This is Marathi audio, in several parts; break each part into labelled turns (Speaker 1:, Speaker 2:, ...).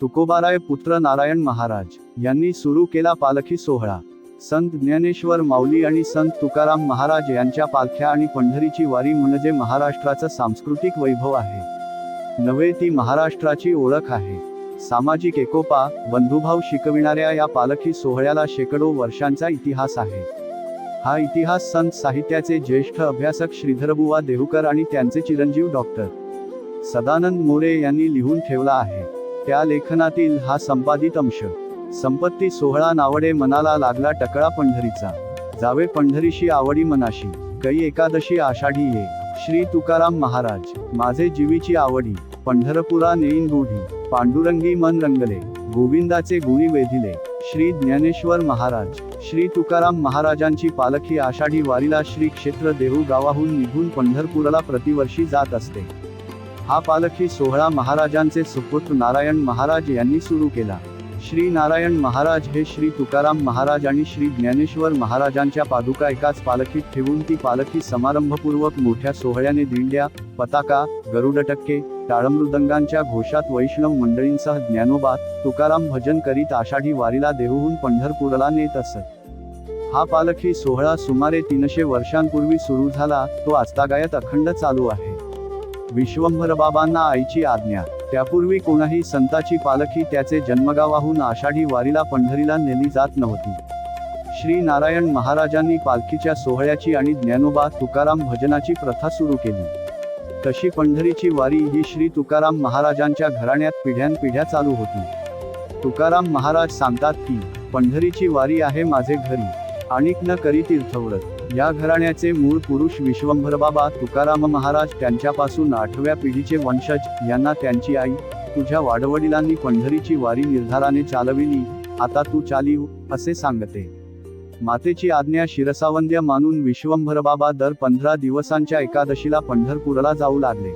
Speaker 1: तुकोबाराय पुत्र नारायण महाराज यांनी सुरू केला पालखी सोहळा. संत ज्ञानेश्वर माऊली आणि संत तुकाराम महाराज यांच्या पालख्या आणि पंढरीची वारी म्हणजे महाराष्ट्राचं सांस्कृतिक वैभव आहे. नव्हे ती महाराष्ट्राची ओळख आहे. सामाजिक एकोपा बंधुभाव शिकविणाऱ्या या पालखी सोहळ्याला शेकडो वर्षांचा इतिहास आहे. हा इतिहास संत साहित्याचे ज्येष्ठ अभ्यासक श्रीधरबुवा देहुकर आणि त्यांचे चिरंजीव डॉक्टर सदानंद मोरे यांनी लिहून ठेवला आहे. त्या लेखनातील हा संपादित अंश संपत्ती सोहळा नावडे मनाला लागला टकळा पंढरीचा. जावे पंढरीशी आवडी मनाशी कै एकादशी आषाढी ये. श्री तुकाराम महाराज माझे जीवीची आवडी पंढरपुरा नेईन गुढी पांडुरंगी मन रंगले गोविंदाचे गुणी वेधिले. श्री ज्ञानेश्वर महाराज श्री तुकाराम महाराजांची पालखी आषाढी वारीला श्री क्षेत्र देहू गावाहून निघून पंढरपुराला प्रतिवर्षी जात असते. हा पालखी सोहळा महाराजांचे सुपुत्र नारायण महाराज यांनी सुरू केला. श्री नारायण महाराज हे श्री तुकाराम महाराज आणि श्री ज्ञानेश्वर महाराजांच्या पादुका एकाच पालखीत ठेवून ती पालखी समारंभपूर्वक मोठ्या सोहळ्याने दिंड्या पताका गरुडटक्के टाळमृदंगांच्या घोषात वैष्णव मंडळींसह ज्ञानोबा तुकाराम भजन करीत आषाढी वारीला देहूहून पंढरपूरला नेत असत. हा पालखी सोहळा सुमारे तीनशे वर्षांपूर्वी सुरू झाला तो आजतागायत अखंड चालू आहे. विश्वंभर बाबांना आईची आज्ञा. त्यापूर्वी कोणाही संताची पालखी त्याचे जन्मगावाहून आषाढी वारीला पंढरीला नेली जात नव्हती. श्री नारायण महाराजांनी पालखीच्या सोहळ्याची आणि ज्ञानोबा तुकाराम भजनाची प्रथा सुरू केली. तशी पंढरीची वारी ही श्री तुकाराम महाराजांच्या घराण्यात पिढ्यानपिढ्या चालू होती. तुकाराम महाराज सांगतात की पंढरीची वारी आहे माझे घरी. आणिक न करी तीर्थव्रत. या घराण्याचे मूळ पुरुष विश्वंभरबाबा तुकाराम महाराज त्यांच्यापासून आठव्या पिढीचे वंशज. यांना त्यांची आई तुझ्या वाडवडिलांनी पंढरीची वारी निर्धाराने चालविली आता तू चालीव असे सांगते. मातेची आज्ञा शिरसावंद्य मानून विश्वंभरबाबा दर पंधरा दिवसांच्या एकादशीला पंढरपूरला जाऊ लागले.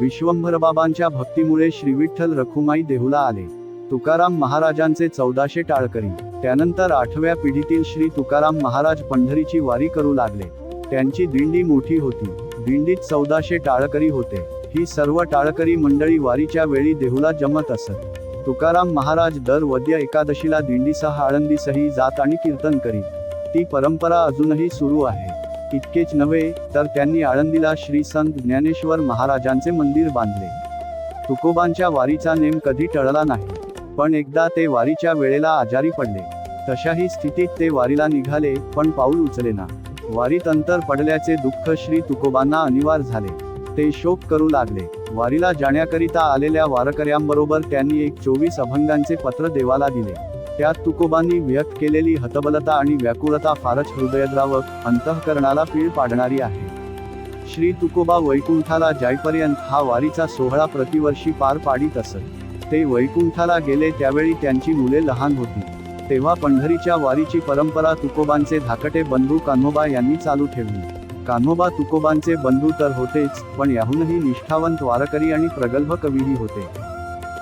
Speaker 1: विश्वंभरबाबांच्या भक्तीमुळे श्रीविठ्ठल रखुमाई देहूला आले. तुकाराम महाराजांचे चौदाशे टाळकरी. त्यानंतर आठव्या पिढीतील श्री तुकाराम महाराज पंढरीची वारी करू लागले. त्यांची दिंडी मोठी होती. दिंडीत चौदाशे टाळकरी होते. ही सर्व टाळकरी मंडळी वारीच्या वेळी देहूला जमत असत. तुकाराम महाराज दर वद्य एकादशीला दिंडीसह आळंदीसही जात आणि कीर्तन करीत. ती परंपरा अजूनही सुरू आहे. इतकेच नव्हे तर त्यांनी आळंदीला श्री संत ज्ञानेश्वर महाराजांचे मंदिर बांधले. तुकोबांच्या वारीचा नेम कधी टळला नाही. पण एकदा ते वारीच्या वेळेला आजारी पडले. तशाही स्थितीत ते वारीला निघाले पण पाऊल उचले ना वारीत अंतर पडल्याचे दुःख श्री तुकोबांना अनिवार्य झाले. ते शोक करू लागले. वारीला जाण्याकरिता आलेल्या वारकऱ्यांबरोबर त्यांनी एक चोवीस अभंगांचे पत्र देवाला दिले. त्यात तुकोबांनी व्यक्त केलेली हतबलता आणि व्याकुळता फारच हृदयद्रावक अंतःकरणाला पीळ पाडणारी आहे. श्री तुकोबा वैकुंठाला जाईपर्यंत हा वारीचा सोहळा प्रतिवर्षी पार पाडित असत. ते वैकुंठाला गेले त्यावेळी त्यांची मुले लहान होती. तेव्हा पंढरीच्या वारीची परंपरा तुकोबांचे धाकटे बंधू कान्होबा यांनी चालू ठेवली. कान्होबा तुकोबांचे बंधू तर होतेच पण याहूनही निष्ठावंत वारकरी आणि प्रगल्भ कवीही होते.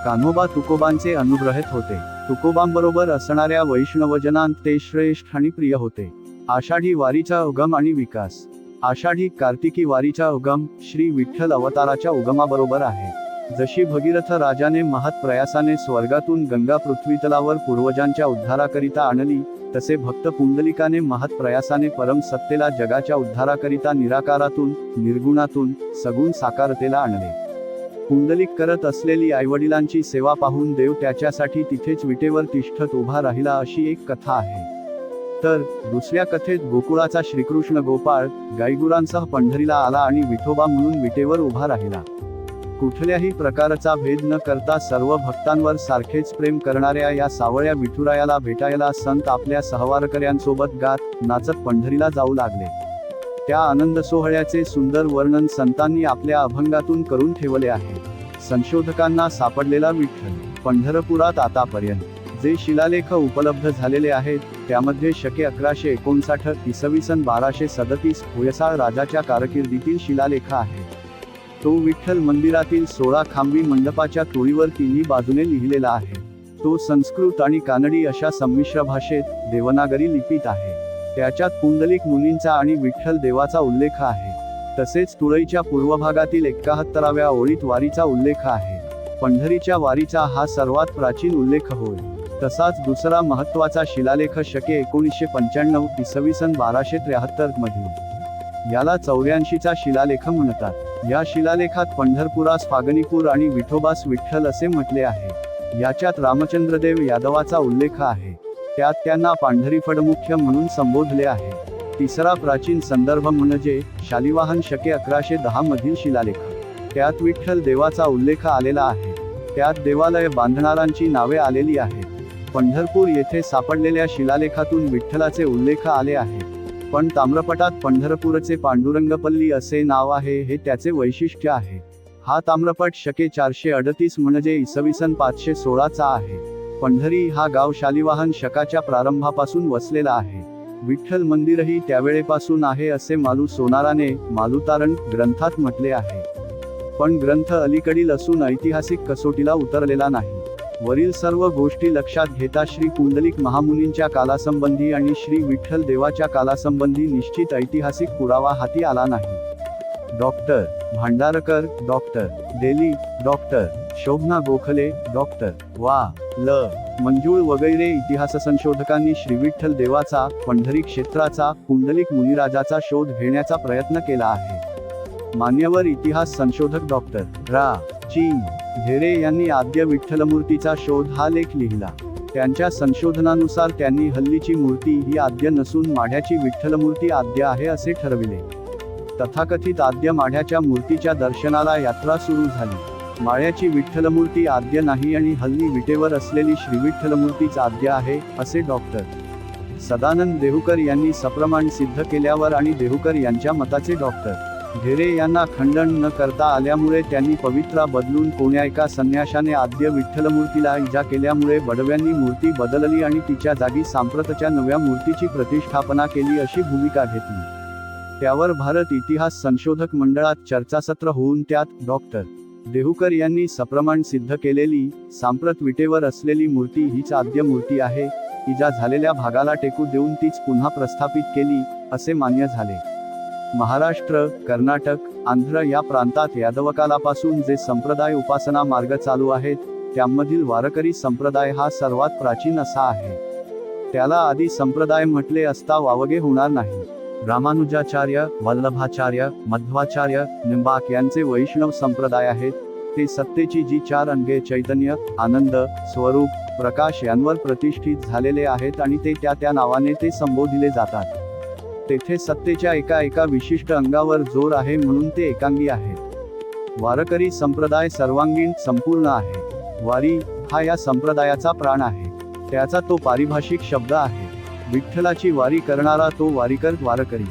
Speaker 1: कान्होबा तुकोबांचे अनुग्रहित होते. तुकोबांबरोबर असणाऱ्या वैष्णवजनांत ते श्रेष्ठ आणि प्रिय होते. आषाढी वारीचा उगम आणि विकास. आषाढी कार्तिकी वारीचा उगम श्री विठ्ठल अवताराच्या उगमाबरोबर आहे. जशी भगीरथ राजाने महत् प्रयासाने स्वर्गातून गंगा पृथ्वीतलावर पूर्वजांच्या उद्धाराकरिता आणली तसे भक्त पुंडलिकाने महत प्रयासाने परम सत्तेला जगाच्या उद्धाराकरिता निराकारातून निर्गुणातून सगुण साकारतेला आणले. पुंडलिक करत असलेली आईवडिलांची सेवा पाहून देव त्याच्यासाठी तिथेच विटेवर तिष्ठत उभा राहिला अशी एक कथा आहे. तर दुसऱ्या कथेत गोकुळाचा श्रीकृष्ण गोपाळ गायगुरांसह पंढरीला आला आणि विठोबा म्हणून विटेवर उभा राहिला. कुठल्याही प्रकारचा भेद न करता सर्व भक्तांवर सारखेच प्रेम करणाऱ्या या सावळ्या विठुरायाला भेटायला संत आपल्या सहवारकऱ्यांसोबत गात नाचत पंढरीला जाऊ लागले. त्या आनंद सोहळ्याचे सुंदर वर्णन संतांनी आपल्या अभंगातून करून ठेवले आहे. संशोधकांना सापडलेला विठ्ठल पंढरपुरात आतापर्यंत जे शिलालेख उपलब्ध झालेले आहेत त्यामध्ये शके अकराशे एकोणसाठ इसवी सन बाराशे सदतीस होयसाळ राजाच्या कारकिर्दीतील शिलालेख आहेत तो विठ्ठल मंदिरातील सोळा खांबी मंडपाच्या तुळीवर तिन्ही बाजूने लिहिलेला आहे. तो संस्कृत आणि कानडी अशा संमिश्र भाषेत देवनागरी लिपीत आहे. त्याच्यात पुंडलिक मुनींचा आणि विठ्ठल देवाचा उल्लेख आहे. तसेच तुळईच्या पूर्व भागातील एकाहत्तराव्या ओळीत वारीचा उल्लेख आहे. पंढरीच्या वारीचा हा सर्वात प्राचीन उल्लेख होय. तसाच दुसरा महत्त्वाचा शिलालेख शके एकोणीसशे पंच्याण्णव इसवी सन बाराशे त्र्याहत्तर मधील याला चौऱ्याऐंशीचा शिलालेख म्हणतात. या शिलालेखात पंढरपुरास फागणीपूर आणि विठोबास विठ्ठल असे म्हटले आहे. याच्यात रामचंद्रदेव यादवाचा उल्लेख आहे. त्यात त्यांना पांढरी फडमुख्य म्हणून संबोधले आहे. तिसरा प्राचीन संदर्भ म्हणजे शालिवाहन शके अकराशे दहा मधील शिलालेख. त्यात विठ्ठल देवाचा उल्लेख आलेला आहे. त्यात देवालय बांधणारांची नावे आलेली आहेत. पंढरपूर येथे सापडलेल्या शिलालेखातून विठ्ठलाचे उल्लेख आले आहेत. पण ताम्रपटात पंढरपूरचे पांडुरंगपल्ली असे नाव आहे हे त्याचे वैशिष्ट्य आहे. हा ताम्रपट शके चारशे अडतीस म्हणजे इसवी सन पाचशे सोळाचा आहे. पंढरी हा गाव शालिवाहन शकाच्या प्रारंभापासून वसलेला आहे. विठ्ठल मंदिरही त्यावेळेपासून आहे असे मालू सोनाराने मालुतारण ग्रंथात म्हटले आहे. पण ग्रंथ अलीकडील असून ऐतिहासिक कसोटीला उतरलेला नाही. वरील सर्व गोष्टी लक्षात घेता श्री कुंडलिक महामुनींच्या कालासंबंधी आणि श्री विठ्ठल देवाच्या कालासंबंधी निश्चित ऐतिहासिक पुरावा हाती आला नाही. डॉक्टर भांडारकर डॉक्टर डेली डॉक्टर शोभना गोखले डॉक्टर वा. ल. मंजूळ वगैरे इतिहास संशोधकांनी श्री विठ्ठल देवाचा पंढरी क्षेत्राचा कुंडलिक मुनिराजाचा शोध घेण्याचा प्रयत्न केला आहे. मान्यवर इतिहास संशोधक डॉक्टर रा. चीन. ढेरे यांनी आद्य विठ्ठलमूर्तीचा शोध हा लेख लिहिला. त्यांच्या संशोधनानुसार त्यांनी हल्लीची मूर्ती ही आद्य नसून माढ्याची विठ्ठलमूर्ती आद्य आहे असे ठरविले. तथाकथित आद्य माढ्याच्या मूर्तीच्या दर्शनाला यात्रा सुरू झाली. माळ्याची विठ्ठलमूर्ती आद्य नाही आणि हल्ली विटेवर असलेली श्री विठ्ठलमूर्तीच आद्य आहे असे डॉक्टर सदानंद देहुकर यांनी सप्रमाण सिद्ध केल्यावर आणि देहुकर यांच्या मताचे डॉक्टर ढेरे यांना खंडन न करता आल्यामुळे त्यांनी पवित्रा बदलून कोण्या एका संन्याशाने आद्य विठ्ठलमूर्तीला इजा केल्यामुळे बडव्यांनी मूर्ती बदलली आणि तिच्या जागी सांप्रतच्या नव्या मूर्तीची प्रतिष्ठापना केली अशी भूमिका घेतली. त्यावर भारत इतिहास संशोधक मंडळात चर्चासत्र होऊन त्यात डॉक्टर देहूकर यांनी सप्रमाण सिद्ध केलेली सांप्रत विटेवर असलेली मूर्ती हीच आद्य मूर्ती आहे. इजा झालेल्या भागाला टेकू देऊन तीच पुन्हा प्रस्थापित केली असे मान्य झाले. महाराष्ट्र कर्नाटक आंध्र या प्रांतात यादवकालापासून जे संप्रदाय उपासना मार्ग चालू आहेत त्यामधील वारकरी संप्रदाय हा सर्वात प्राचीन असा आहे. त्याला आदी संप्रदाय म्हटले असता वावगे होणार नाही. रामानुजाचार्य वल्लभाचार्य मध्वाचार्य निंबाक यांचे वैष्णव संप्रदाय आहेत. ते सत्तेची जी चार अंगे चैतन्य आनंद स्वरूप प्रकाश यांवर प्रतिष्ठित झालेले आहेत आणि ते त्या त्या नावाने ते संबोधिले जातात. तेथे सत्तेच्या एका एका विशिष्ट अंगावर जोर आहे म्हणून ते एकांगी आहेत. वारकरी संप्रदाय सर्वांगीण संपूर्ण आहे. वारी हा या संप्रदायाचा प्राण आहे. त्याचा तो पारिभाषिक शब्द आहे. विठ्ठलाची वारी करणारा तो वारीकर वारकरी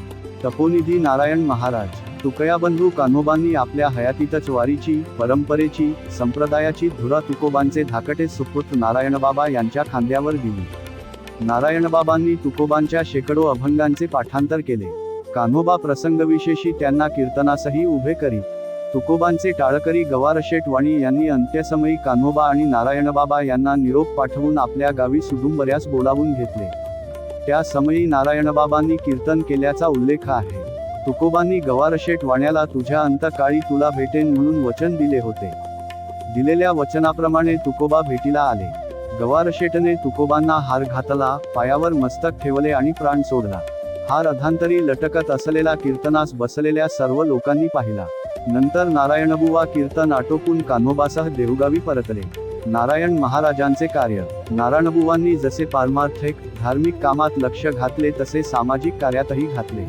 Speaker 1: तपोनिधी नारायण महाराज. तुकयाबंधू कान्होबांनी आपल्या हयातीतच वारीची परंपरेची संप्रदायाची धुरा तुकोबांचे धाकटे सुपुत्र नारायणबाबा यांच्या खांद्यावर दिली. नारायणबाबांनी तुकोबांच्या शेकडो अभंगांचे पाठांतर केले. कान्होबा प्रसंगविशेषी त्यांना कीर्तनासही उभे करीत तुकोबांचे टाळकरी गवारशेठ वाणी यांनी अंत्यसमयी कान्होबा आणि नारायणबाबा यांना निरोप पाठवून आपल्या गावी सुदुंबऱ्यास बोलावून घेतले. त्या समयी नारायणबाबांनी कीर्तन केल्याचा उल्लेख आहे. तुकोबांनी गवारशेठ वाण्याला तुझ्या अंतकाळी तुला भेटेन म्हणून वचन दिले होते. दिलेल्या वचनाप्रमाणे तुकोबा भेटीला आले. गवारशेठने तुकोबांना हार घातला पायावर मस्तक ठेवले आणि प्राण सोडला. हार अधांतरी लटकत असलेला कीर्तनास बसलेल्या सर्व लोकांनी पाहिला. नंतर नारायणबुवा कीर्तन आटोपून कान्होबासह देहुगावी परतले. नारायण महाराजांचे कार्य. नारायणबुवांनी जसे पारमार्थिक धार्मिक कामात लक्ष घातले तसे सामाजिक कार्यातही घातले.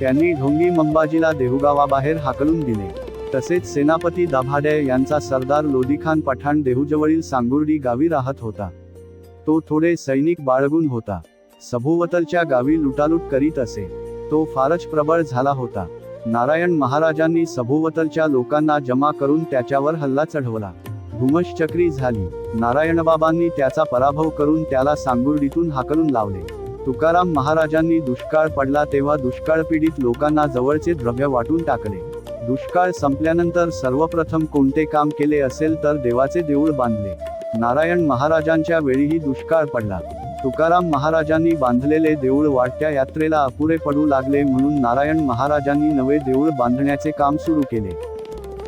Speaker 1: त्यांनी ढोंगी मंबाजीला देहुगावाबाहेर हाकलून दिले. तसेच सेनापती दाभाडे यांचा सरदार लोदीखान पठाण देहूजवळील सांगुर्डी गावी राहत होता. तो थोडे सैनिक बाळगून होता. सभोवतलच्या गावी लुटालूट करीत असे. तो फारच प्रबळ झाला होता. नारायण महाराजांनी सभोवतलच्या लोकांना जमा करून त्याच्यावर हल्ला चढवला. धुमश्चक्री झाली. नारायणबाबांनी त्याचा पराभव करून त्याला सांगुर्डीतून हाकलून लावले. तुकाराम महाराजांनी दुष्काळ पडला तेव्हा दुष्काळ पीडित लोकांना जवळचे द्रव्य वाटून टाकले. दुष्काळ संपल्यानंतर सर्वप्रथम कोणते काम केले असेल तर देवाचे देऊळ बांधले. नारायण महाराजांच्या वेळीही दुष्काळ पडला. तुकाराम महाराजांनी बांधलेले देऊळ वाटत्या यात्रेला अपुरे पडू लागले म्हणून नारायण महाराजांनी नवे देऊळ बांधण्याचे काम सुरू केले.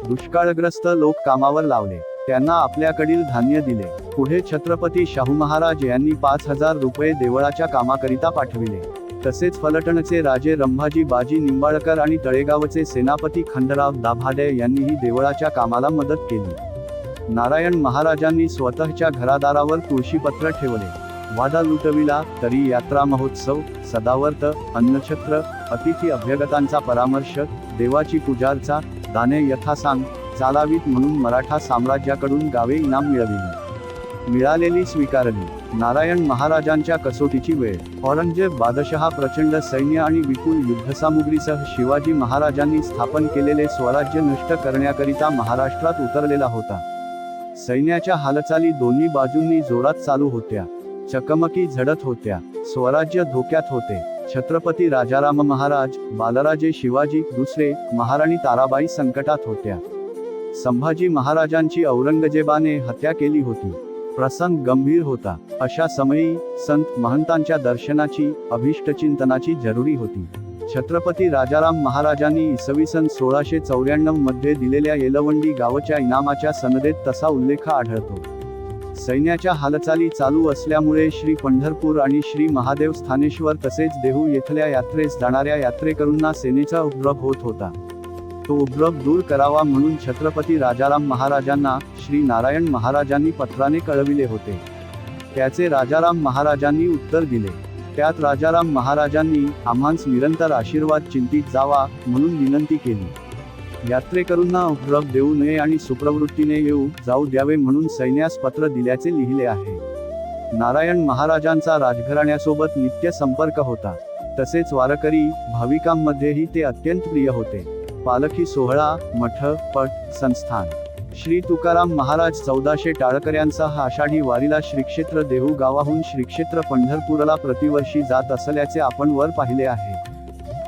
Speaker 1: दुष्काळग्रस्त लोक कामावर लावले. त्यांना आपल्याकडील धान्य दिले. पुढे छत्रपती शाहू महाराज यांनी पाच हजार रुपये देवळाच्या कामाकरिता पाठविले. तसेच फलटणचे राजे रंभाजी बाजी निंबाळकर आणि तळेगावचे सेनापती खंडराव दाभाडे यांनीही देवळाच्या कामाला मदत केली. नारायण महाराजांनी स्वतःच्या घरादारावर तुळशीपत्र ठेवले. वादा लुटविला तरी यात्रा महोत्सव सदावर्त अन्नछत्र अतिथी अभ्यगतांचा परामर्श देवाची पूजार्चा दाने यथासांग चालावीत म्हणून मराठा साम्राज्याकडून गावे इनाम मिळविली. मिळालेली स्वीकारली. नारायण महाराजांच्या कसोटीची वेळ. औरंगजेब बादशहा प्रचंड सैन्य आणि विपुल युद्धसामुग्रीसह शिवाजी महाराजांनी स्थापन केलेले स्वराज्य नष्ट करण्याकरिता महाराष्ट्रात उतरलेला होता. सैन्याच्या हालचाली दोन्ही बाजूंनी जोरात चालू होत्या. चकमकी झडत होत्या. स्वराज्य धोक्यात होते. छत्रपती राजाराम महाराज बालराजे शिवाजी दुसरे महाराणी ताराबाई संकटात होत्या. संभाजी महाराजांची औरंगजेबाने हत्या केली होती. प्रसंग गंभीर होता. अशा समयी संत महंतांच्या दर्शनाची अभिष्टचिंतनाची जरुरी होती. छत्रपती राजाराम महाराजांनी इसवी सन सोळाशे चौऱ्याण्णवमध्ये दिलेल्या येलवंडी गावच्या इनामाच्या सनदेत तसा उल्लेख आढळतो. सैन्याच्या हालचाली चालू असल्यामुळे श्री पंढरपूर आणि श्री महादेव स्थानेश्वर तसेच देहू येथल्या यात्रेस जाणाऱ्या यात्रेकरूंना सेनेचा उपद्रव होत होता. तो उपद्रव दूर करावा म्हणून छत्रपती राजाराम महाराजांना श्री नारायण महाराजांनी पत्राने कळविले होते. त्याचे राजाराम महाराजांनी उत्तर दिले. त्यात राजाराम महाराजांनी आम्हांस निरंतर आशीर्वाद चिंतित जावा म्हणून विनंती केली. यात्रेकरूंना उपद्रव देऊ नये आणि सुप्रवृत्तीने येऊ जाऊ द्यावे म्हणून सैन्यास पत्र दिल्याचे लिहिले आहे. नारायण महाराजांचा राजघराण्यासोबत नित्य संपर्क होता. तसेच वारकरी भाविकांमध्येही ते अत्यंत प्रिय होते. पालखी सोहळा मठ पट संस्थान. श्री तुकाराम महाराज चौदाशे टाळकऱ्यांसह आषाढी वारीला श्रीक्षेत्र देहू गावाहून श्रीक्षेत्र पंढरपूरला प्रतिवर्षी जात असल्याचे आपण वर पाहिले आहे.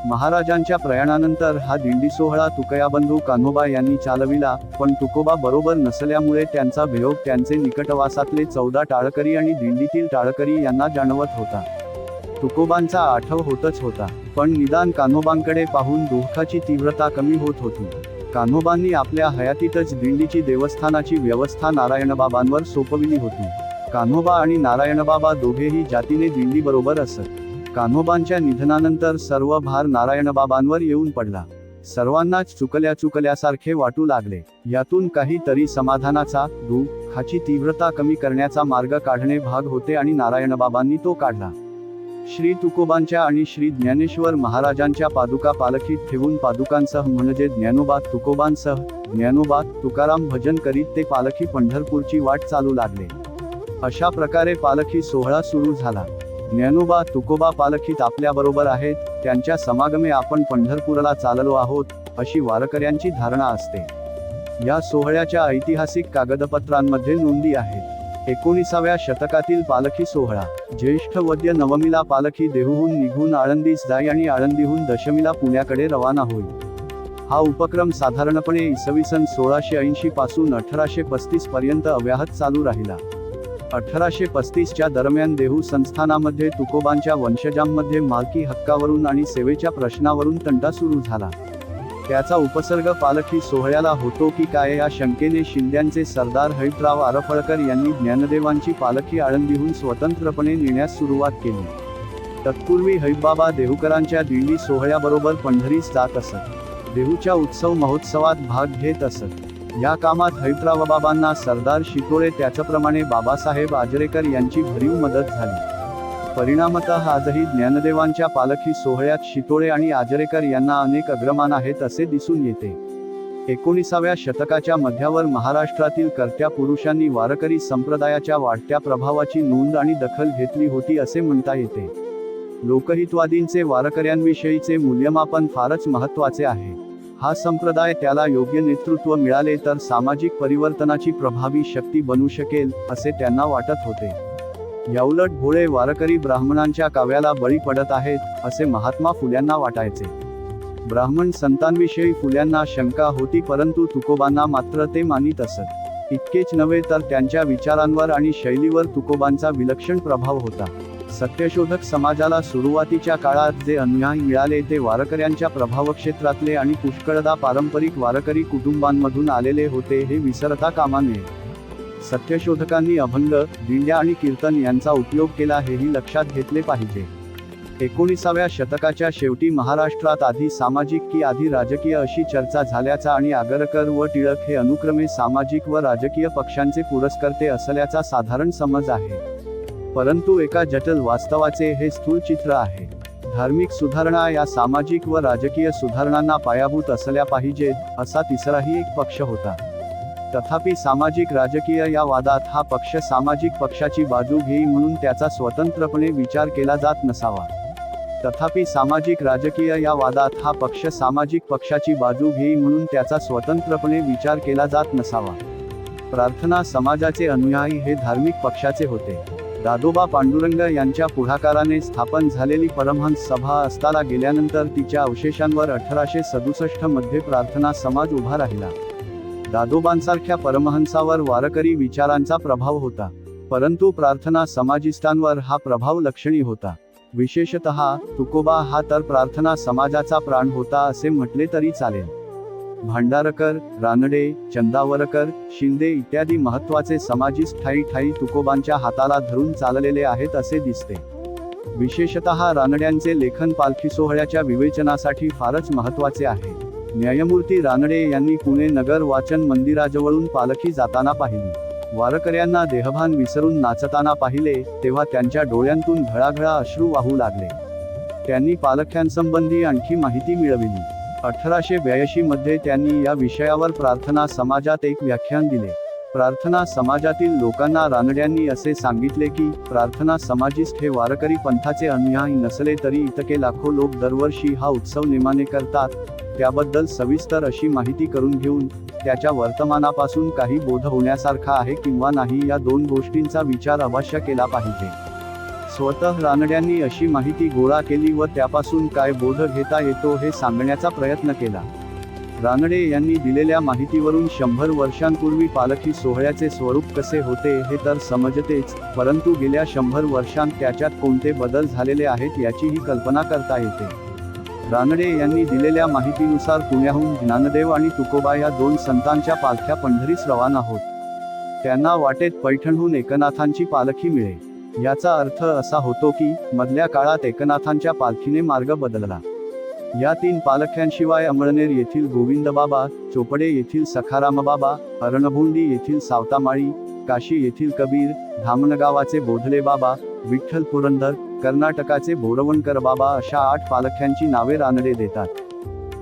Speaker 1: महाराजांच्या प्रयाणानंतर हा दिंडी सोहळा तुकयाबंधू कान्होबा यांनी चालविला पण तुकोबा बरोबर नसल्यामुळे त्यांचा वियोग त्यांचे निकटवासातले चौदा टाळकरी आणि दिंडीतील टाळकरी यांना जाणवत होता. तुकोबांचा आठव होतच होता पण निदान कान्होबांकडे पाहून दुःखाची तीव्रता कमी होत होती. कान्होबांनी आपल्या हयातीतच दिंडीची देवस्थानाची व्यवस्था नारायणबाबांवर सोपविली होती. कान्होबा आणि नारायणबाबा दोघेही जातीने दिंडीबरोबर असत. कान्होबांच्या निधनानंतर सर्व भार नारायणबाबांवर येऊन पडला. सर्वांनाच चुकल्या चुकल्यासारखे वाटू लागले. यातून काहीतरी समाधानाचा दुःखाची तीव्रता कमी करण्याचा मार्ग काढणे भाग होते आणि नारायणबाबांनी तो काढला. श्री तुकोबांच्या आणि श्री ज्ञानेश्वर महाराजांच्या पादुका पालखीत ठेवून पादुकांसह म्हणजे ज्ञानोबा तुकोबांसह ज्ञानोबा तुकाराम भजन करीत ते पालखी पंढरपूरची वाट चालू लागले. अशा प्रकारे पालखी सोहळा सुरू झाला. ज्ञानोबा तुकोबा पालखीत आपल्याबरोबर आहेत त्यांच्या समागमे आपण पंढरपूरला चाललो आहोत अशी वारकऱ्यांची धारणा असते. या सोहळ्याच्या ऐतिहासिक कागदपत्रांमध्ये नोंदी आहेत. एकोणीसाव्या शतकातील पालखी सोहळा. ज्येष्ठ वद्य नवमीला पालखी देहूहून निघून आळंदीस जाई आणि आळंदीहून दशमीला पुण्याकडे रवाना होईल. हा उपक्रम साधारणपणे इसवी सन सोळाशे ऐंशी पासून अठराशे पस्तीस पर्यंत अव्याहत चालू राहिला. अठराशे पस्तीसच्या दरम्यान देहू संस्थानामध्ये तुकोबांच्या वंशजांमध्ये मालकी हक्कावरून आणि सेवेच्या प्रश्नावरून तंटा सुरू झाला. त्याचा उपसर्ग पालखी सोहळ्याला होतो की काय या शंकेने शिंद्यांचे सरदार हैतराव आरफळकर यांनी ज्ञानदेवांची पालखी आळंदीहून स्वतंत्रपणे नेण्यास सुरुवात केली. तत्पूर्वी हैबाबा देहूकरांच्या दिंडी सोहळ्याबरोबर पंढरीस जात असत. देहूच्या उत्सव महोत्सवात भाग घेत असत. या कामात हैदराबाबांना सरदार शितोळे त्याच्याप्रमाणे बाबासाहेब आजरेकर यांची भरीव मदत झाली. परिणामतः आजही ज्ञानदेवांच्या पालखी सोहळ्यात शितोळे आणि आजरेकर यांना अनेक अग्रमान आहेत असे दिसून येते. एकोणीसाव्या शतकाच्या मध्यावर महाराष्ट्रातील कर्त्या पुरुषांनी वारकरी संप्रदायाच्या वाढत्या प्रभावाची नोंद आणि दखल घेतली होती असे म्हणता येते. लोकहितवादींचे वारकऱ्यांविषयीचे मूल्यमापन फारच महत्त्वाचे आहे. हा संप्रदाय त्याला योग्य नेतृत्व मिळाले तर सामाजिक परिवर्तनाची प्रभावी शक्ती बनू शकेल असे त्यांना वाटत होते. याउलट भोळे वारकरी ब्राह्मणांच्या काव्याला बळी पडत आहेत असे महात्मा फुल्यांना वाटायचे. ब्राह्मण संतांविषयी फुल्यांना शंका होती परंतु तुकोबांना मात्र ते मानित असत. इतकेच नव्हे तर त्यांच्या विचारांवर आणि शैलीवर तुकोबांचा विलक्षण प्रभाव होता. सत्यशोधक समाजाला सुरुवातीच्या काळात जे अन्याय मिळाले ते वारकऱ्यांच्या प्रभावक्षेत्रातले आणि पुष्कळदा पारंपरिक वारकरी कुटुंबांमधून आलेले होते हे विसरता कामा नये. सत्यशोधकांनी अभंग दिंड्या आणि कीर्तन यांचा उपयोग केला हेही लक्षात घेतले पाहिजे. एकोणीसाव्या शतकाच्या शेवटी महाराष्ट्रात आधी सामाजिक की आधी राजकीय अशी चर्चा झाल्याचा आणि आगरकर व टिळक हे अनुक्रमे सामाजिक व राजकीय पक्षांचे पुरस्कर्ते असल्याचा साधारण समज आहे. परंतु एका जटल वास्तवाचे हे स्थूल चित्र आहे. धार्मिक सुधारणा या सामाजिक व राजकीय सुधारणांना पायाभूत असल्या पाहिजेत असा तिसराही एक पक्ष होता. तथापि सामाजिक राजकीय या वादात हा पक्ष सामाजिक पक्षाची बाजू घेई म्हणून त्याचा स्वतंत्रपणे विचार केला जात नसावा. तथापि सामाजिक राजकीय या वादात हा पक्ष सामाजिक पक्षाची बाजू घेई म्हणून त्याचा स्वतंत्रपणे विचार केला जात नसावा. प्रार्थना समाजाचे अनुयायी हे धार्मिक पक्षाचे होते. दादोबा पांडुरंग यांच्या पुढाकाराने स्थापन झालेली परमहंस सभा अस्ताला गेल्यानंतर तिच्या अवशेषांवर अठराशे सदुसष्टमध्ये प्रार्थना समाज उभा राहिला. दादोबांसारख्या परमहंसावर वारकरी विचारांचा प्रभाव होता. परंतु प्रार्थना समाजिस्टांवर हा प्रभाव लक्षणी होता. विशेषत तुकोबा हा तर प्रार्थना समाजाचा प्राण होता असे म्हटले तरी चालेल. भांडारकर रानडे चंदावरकर शिंदे इत्यादी महत्त्वाचे समाजिस्ट ठाई ठाई तुकोबांच्या हाताला धरून चाललेले आहेत असे दिसते. विशेषत रानड्यांचे लेखन पालखी सोहळ्याच्या विवेचनासाठी फारच महत्त्वाचे आहे. न्यायमूर्ती रानडे यांनी पुणे नगर वाचन मंदिराजवळून पालखी जाताना पाहिली. वारकऱ्यांना देहभान विसरून नाचताना पाहिले तेव्हा त्यांच्या डोळ्यांतून घळाघळा अश्रू वाहू लागले. त्यांनी पालख्यांसंबंधी आणखी माहिती मिळविली. अठराशे ब्याऐंशी मध्ये त्यांनी या विषयावर प्रार्थना समाजात एक व्याख्यान दिले. प्रार्थना समाजातील लोकांना रानड्यांनी असे सांगितले की प्रार्थना समाजिस्ट हे वारकरी पंथाचे अनुयायी नसले तरी इतके लाखो लोक दरवर्षी हा उत्सव नेमाने करतात. त्याबद्दल सविस्तर अशी माहिती करून घेऊन त्याच्या वर्तमानापासून काही बोध होण्यासारखा आहे किंवा नाही या दोन गोष्टींचा विचार अवश्य केला पाहिजे. स्वतः रानड्यांनी अशी माहिती गोळा केली व त्यापासून काय बोध घेता येतो हे सांगण्याचा प्रयत्न केला. रानडे यांनी दिलेल्या माहितीवरून शंभर वर्षांपूर्वी पालखी सोहळ्याचे स्वरूप कसे होते हे तर समजतेच परंतु गेल्या शंभर वर्षांत त्याच्यात कोणते बदल झालेले आहेत याचीही कल्पना करता येते. रानडे यांनी दिलेल्या माहितीनुसार पुण्याहून ज्ञानदेव आणि तुकोबा या दोन संतांच्या पालख्या पंढरीस रवाना होत. त्यांना वाटेत पैठणहून एकनाथांची पालखी मिळे. याचा अर्थ असा होतो की मधल्या काळात एकनाथांच्या पालखीने मार्ग बदलला. या तीन पालख्यांशिवाय अमळनेर येथील गोविंदबाबा चोपडे येथील सखारामबाबा अरणभोंडी येथील सावतामाळी काशी येथील कबीर धामणगावाचे बोधले बाबा विठ्ठल पुरंदर कर्नाटकाचे बोरवणकर बाबा अशा आठ पालख्यांची नावे रानडे देतात.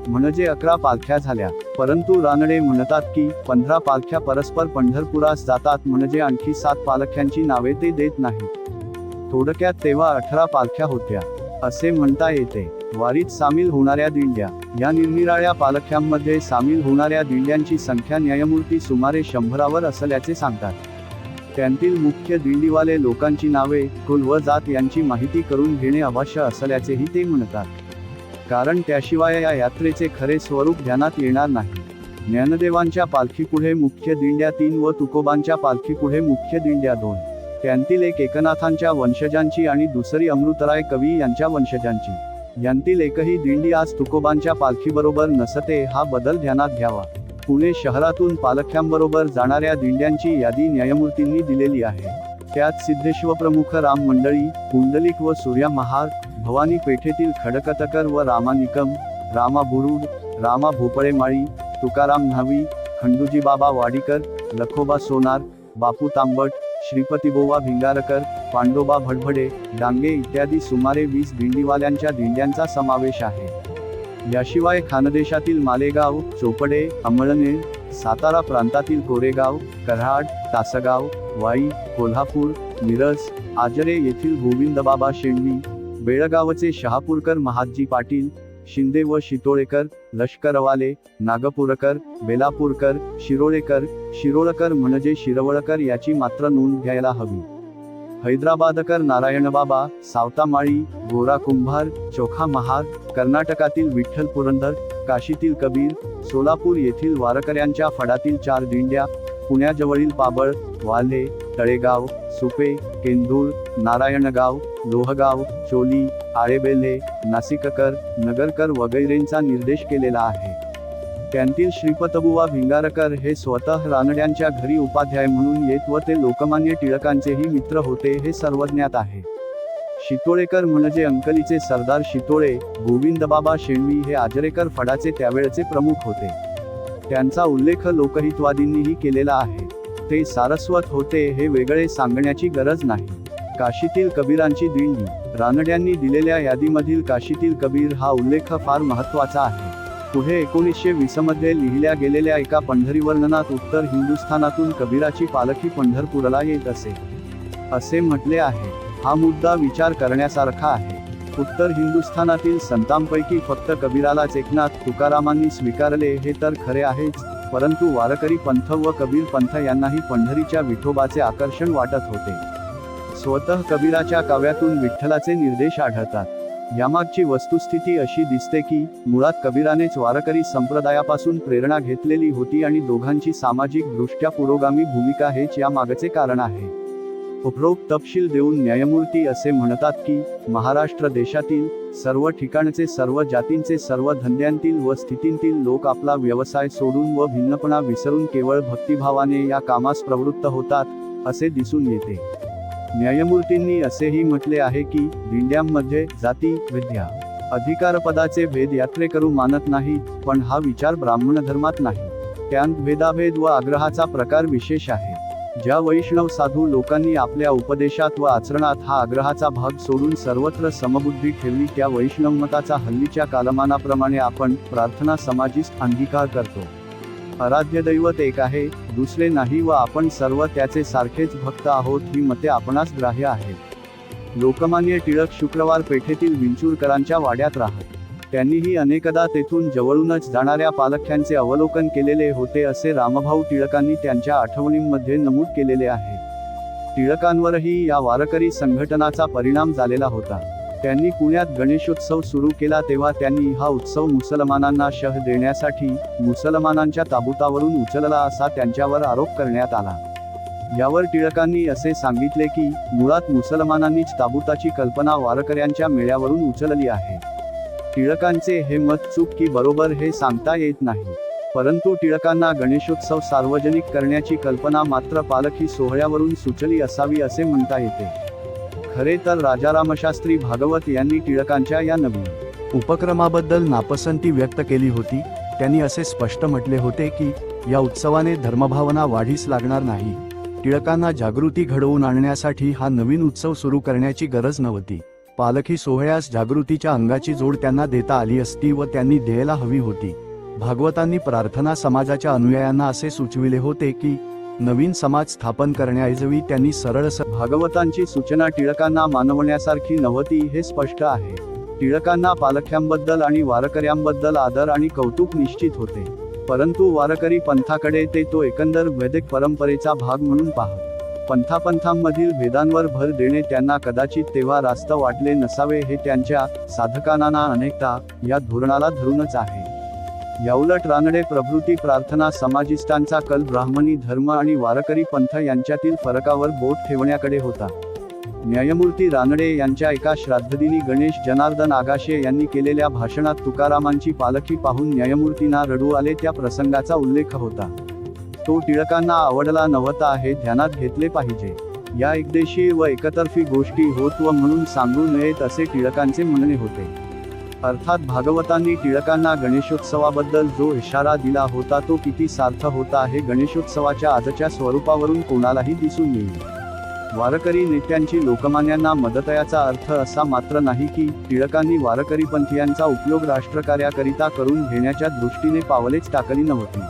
Speaker 1: म्हणजे अकरा पालख्या झाल्या. परंतु रानडे म्हणतात की पंधरा पालख्या परस्पर पंढरपुरास जातात म्हणजे आणखी सात पालख्यांची नावे ते देत नाहीत. थोडक्यात तेव्हा अठरा पालख्या होत्या. असे म्हणता येते. वारीत सामील होणाऱ्या दिंड्या या निरनिराळ्या पालख्यांमध्ये सामील होणाऱ्या दिंड्यांची संख्या न्यायमूर्ती सुमारे शंभरावर असल्याचे सांगतात. त्यांतील मुख्य दिंडीवाले लोकांची नावे कुल व जात यांची माहिती करून घेणे अवश्य असल्याचेही ते म्हणतात. कारण त्याशिवाय या यात्रेचे खरे स्वरूप ध्यानात येणार नाही. ज्ञानदेवांच्या पालखीपुढे मुख्य दिंड्या तीन व तुकोबांच्या पालखीपुढे मुख्य दिंड्या दोन. त्यांतील एक एकनाथांच्या वंशजांची आणि दुसरी अमृतराय कवी यांच्या वंशजांची. यांतील एकही दिंडी आज तुकोबांच्या पालखीबरोबर नसते हा बदल ध्यानात घ्यावा. पुणे शहरातून पालख्यांबरोबर जाणाऱ्या दिंड्यांची यादी न्यायमूर्तींनी दिलेली आहे. त्यात सिद्धेश्वप्रमुख राम मंडळी कुंडलिक व सूर्या महार भवानी पेठेतील खडकतकर व रामा निकम रामा बुरुड रामा भोपळेमाळी तुकाराम न्हावी खंडूजी बाबा वाडीकर लखोबा सोनार बापू तांबट श्रीपतीबोवा भिंगारकर पांडोबा भडभडे डांगे इत्यादी सुमारे वीस दिंडीवाल्यांच्या दिंड्यांचा समावेश आहे. याशिवाय खानदेशातील मालेगाव चोपडे अमळनेर सातारा प्रांतातील कोरेगाव कराड तासगाव वाई कोल्हापूर मिरज आजरे येथील गोविंदबाबा शेंडवी बेळगावचे शहापूरकर महादजी पाटील शिंदे व शितोळेकर लष्करवाले नागपूरकर बेलापूरकर शिरोळेकर शिरोळकर म्हणजे शिरवळकर याची मात्र नोंद घ्यायला हवी. हैदराबादकर नारायणबाबा सावतामाळी गोरा कुंभार चोखा महार कर्नाटकातील विठ्ठल पुरंदर काशीतील कबीर सोलापूर येथील वारकऱ्यांच्या फडातील चार दिंड्या पुण्याजवळील पाबळ वाल्हे तळेगाव सुपे केंदूर नारायणगाव लोहगाव चोली आळेबेल्हे नासिककर नगरकर वगैरेंचा निर्देश केलेला आहे. त्यांतील श्रीपतबुवा भिंगारकर हे स्वतः रानड्यांच्या घरी उपाध्याय म्हणून येत व ते लोकमान्य टिळकांचेही मित्र होते हे सर्वज्ञात आहे. शितोळेकर म्हणजे अंकलीचे सरदार शितोळे गोविंदबाबा शेणवी हे आजरेकर फडाचे त्यावेळचे प्रमुख होते. त्यांचा उल्लेख लोकहितवादींनीही केलेला आहे. ते सारस्वत होते हे वेगळे सांगण्याची गरज नाही. काशीतील कबीरांची दिंडी रानड्यांनी दिलेल्या यादीमधील काशीतील कबीर हा उल्लेख फार महत्त्वाचा आहे. पुढे एकोणीसशे वीसमध्ये लिहिल्या गेलेल्या एका पंढरी वर्णनात उत्तर हिंदुस्थानातून कबीराची पालखी पंढरपूरला येत असे. असे म्हटले आहे. हा मुद्दा विचार करण्यासारखा आहे. उत्तर हिंदुस्थानातील संतांपैकी फक्त कबीरालाच एकनाथ तुकारामांनी स्वीकारले हे तर खरे आहेच. परंतु वारकरी पंथ व कबीर पंथ यांनाही पंढरीच्या विठोबाचे आकर्षण वाटत होते. स्वतः कबीराच्या काव्यातून विठ्ठलाचे निर्देश आढळतात. यामागची वस्तुस्थिती अशी दिसते की मुळात कबीरानेच वारकरी संप्रदायापासून प्रेरणा घेतलेली होती आणि दोघांची सामाजिक दृष्ट्या पुरोगामी भूमिका हेच या मागचे कारण आहे. उपरोक्त तपशील देऊन न्यायमूर्ती असे म्हणतात की महाराष्ट्र देशातील सर्व ठिकाणचे सर्व जातींचे सर्व धंद्यांतील व स्थितींतील लोक आपला व्यवसाय सोडून व भिन्नपणा विसरून केवळ भक्तिभावाने या कामास प्रवृत्त होतात असे दिसून येते. न्यायमूर्तींनी असेही म्हटले आहे की दिंड्यांमध्ये जाती विद्या अधिकारपदाचे भेद यात्रेकरू मानत नाही पण हा विचार ब्राह्मण धर्मात नाही. त्यांत भेदाभेद व आग्रहाचा प्रकार विशेष आहे. ज्या वैष्णव साधू लोकांनी आपल्या उपदेशात व आचरणात हा आग्रहाचा भाग सोडून सर्वत्र समबुद्धी ठेवली त्या वैष्णवमताचा हल्लीच्या कालमानाप्रमाणे आपण प्रार्थना समाजीस अंगीकार करतो. आराध्य दैवत एक आहे दुसरे नाही व आपण सर्व त्याचे सारखेच भक्त आहोत ही मते आपणास ग्राह्य आहे. लोकमान्य टिळक शुक्रवार पेठेतील विंचूरकरांच्या वाड्यात राहत त्यांनीही अनेकदा तेथून जवळूनच जाणाऱ्या पालख्यांचे अवलोकन केलेले होते असे रामभाऊ टिळकांनी त्यांच्या आठवणींमध्ये नमूद केलेले आहे. टिळकांवरही या वारकरी संघटनाचा परिणाम झालेला होता. त्यांनी पुण्यात गणेशोत्सव सुरू केला तेव्हा त्यांनी हा उत्सव मुसलमानांना शह देण्यासाठी मुसलमानांच्या ताबुतावरून उचलला असा त्यांच्यावर आरोप करण्यात आला. यावर टिळकांनी असे सांगितले की मुळात मुसलमानांनीच ताबुताची कल्पना वारकऱ्यांच्या मेळ्यावरून उचलली आहे. टिळकांचे हे मत चूक की बरोबर हे सांगता येत नाही. परंतु टिळकांना गणेशोत्सव सार्वजनिक करण्याची कल्पना मात्र पालखी सोहळ्यावरून सुचली असावी असे म्हणता येते. खरे तर राजारामशास्त्री भागवत यांनी टिळकांच्या या नवीन
Speaker 2: उपक्रमाबद्दल नापसंती व्यक्त केली होती. त्यांनी असे स्पष्ट म्हटले होते की या उत्सवाने धर्मभावना वाढीस लागणार नाही. टिळकांना जागृती घडवून आणण्यासाठी हा नवीन उत्सव सुरू करण्याची गरज नव्हती. पालखी सोहळ्यास जागृतीच्या अंगाची जोड त्यांना देता आली असती व त्यांनी द्यायला हवी होती. भागवतांनी प्रार्थना समाजाच्या अनुयायांना असे सुचविले होते की नवीन समाज स्थापन करण्याऐवजी त्यांनी सरळ स
Speaker 1: भागवतांची सूचना टिळकांना मानवण्यासारखी नव्हती हे स्पष्ट आहे. टिळकांना पालख्यांबद्दल आणि वारकऱ्यांबद्दल आदर आणि कौतुक निश्चित होते. परंतु वारकरी पंथाकडे ते तो एकंदर वैदिक परंपरेचा भाग म्हणून पाहत पंथापंथांमधील भेदांवर भर देणे त्यांना कदाचित तेव्हा रास्त वाटले नसावे हे त्यांच्या साधकांना अनेकता या धोरणाला धरूनच आहे. याउलट रानडे प्रभृती प्रार्थना समाजिस्टांचा कल ब्राह्मणी धर्म आणि वारकरी पंथ यांच्यातील फरकावर बोट ठेवण्याकडे होता. न्यायमूर्ती रानडे यांच्या एका श्राद्धदिनी गणेश जनार्दन आगाशे यांनी केलेल्या भाषणात तुकारामांची पालखी पाहून न्यायमूर्तींना रडू आले त्या प्रसंगाचा उल्लेख होता. तो टिळकांना आवडला नव्हता हे ध्यानात घेतले पाहिजे. या एकदेशीय व एकतर्फी गोष्टी होत व म्हणून सांगू नयेत असे टिळकांचे म्हणणे होते. अर्थात भागवतांनी टिळकांना गणेशोत्सवाबद्दल जो इशारा दिला होता तो किती सार्थ होता हे गणेशोत्सवाच्या आजच्या स्वरूपावरून कोणालाही दिसून येईल. वारकरी नेत्यांची लोकमान्यांना मदतयाचा अर्थ असा मात्र नाही की टिळकांनी वारकरी पंथीयांचा उपयोग राष्ट्रकार्याकरिता करून घेण्याच्या दृष्टीने पावलेच टाकली नव्हती.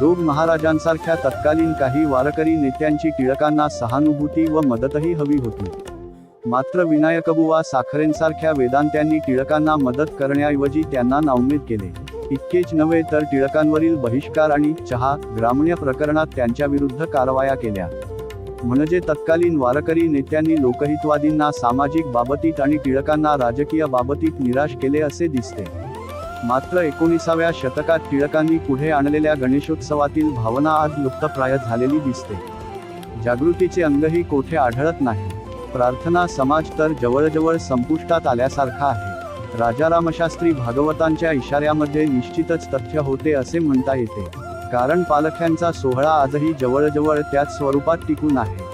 Speaker 1: जोग महाराजांसारख्या तत्कालीन काही वारकरी नेत्यांची टिळकांना सहानुभूती व मदतही हवी होती. मात्र विनायकबुवा साखरेंसारख्या वेदांत्यांनी टिळकांना मदत करण्याऐवजी त्यांना नाउमेद केले. इतकेच नव्हे तर टिळकांवरील बहिष्कार आणि चहा ग्रामण्य प्रकरणात त्यांच्याविरुद्ध कारवाया केल्या. म्हणजे तत्कालीन वारकरी नेत्यांनी लोकहितवादींना सामाजिक बाबतीत आणि टिळकांना राजकीय बाबतीत निराश केले असे दिसते. मात्र एकोणीसाव्या शतकात टिळकांनी पुढे आणलेल्या गणेशोत्सवातील भावना आज लुप्तप्राय झालेली दिसते. जागृतीचे अंगही कोठे आढळत नाही. प्रार्थना समाज तर जवळजवळ संपुष्टात आल्यासारखा आहे. राजारामशास्त्री भागवतांच्या इशाऱ्यामध्ये निश्चितच तथ्य होते असे म्हणता येते. कारण पालख्यांचा सोहळा आजही जवळजवळ त्याच स्वरूपात टिकून आहे.